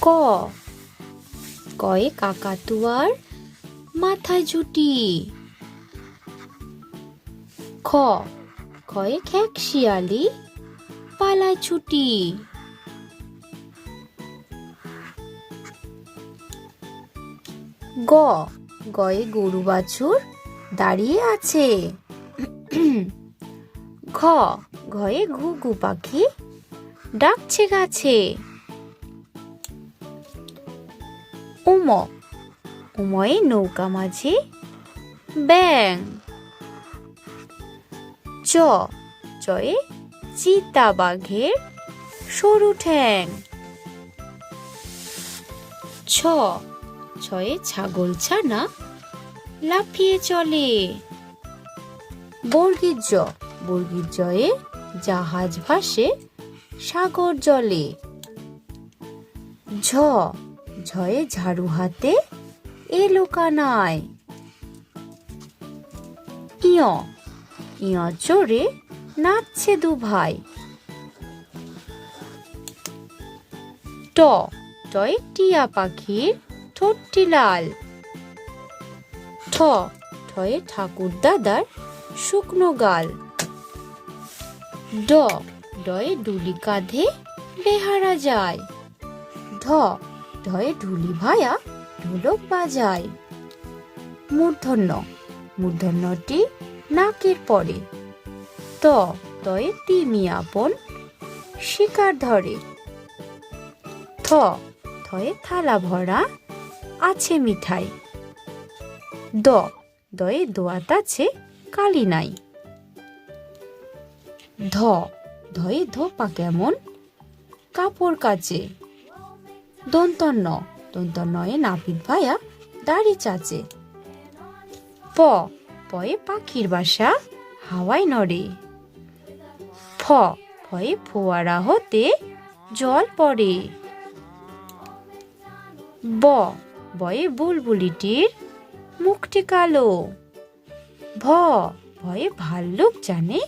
ক। কয়ে কাকাতুয়ার মাথায় ঝুটি খ। খয়ে খ্যাক শিয়ালি পালায় ছুটি। গ। গয়ে গরু বাছুর দাঁড়িয়ে আছে। ঘ। ঘয়ে ঘুঘু পাখি ডাকছে গাছে। উম। উময়ে নৌকা মাঝে ব্যাং। চ। চয়ে চিতা বাঘের সরু ঠ্যাং। ছ। ছয়ে ছাগল ছানা লাফিয়ে চলে। বর্গীর জ বর্গীর জয়ে জাহাজ ভাসে সাগর জলে। ঝ। ঝয়ে ঝাড়ু হাতে এলো কানায়। ইয় ইয় নাচছে দু ভাই। ট, টয় টিয়া পাখির ঠোঁটটি লাল। ঠ ঠয়ে ঠাকুর দাদার শুকনো গাল। ড, ডয়ে ডুলি কাঁধে বেহারা যায়। ঢ ঢয়ে ঢুলি ভায়া ঢোলক বাজায়। মূর্ধন্য, মূর্ধন্যটি নাকের পরে। ত, তয়ে তিমি আপন শিকার ধরে। থ থয়ে থালা ভরা আছে মিঠাই। দ দয়ে দোয়াত আছে কালি নাই। ধ ধয়ে ধোপা কেমন কাপড় কাচে। দন্তন্য দন্তন্নয়ে নাপিত ভায়া দাড়ি চাচে। প। পয়ে পাখির বাসা হাওয়ায় নড়ে। ফ। ফয়ে ফোয়ারা হতে জল পড়ে। ব। বয়ে বুলবুলিটির মুখটি কালো। ভ। ভয়ে ভাল্লুক জানে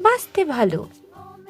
বাঁচতে ভালো।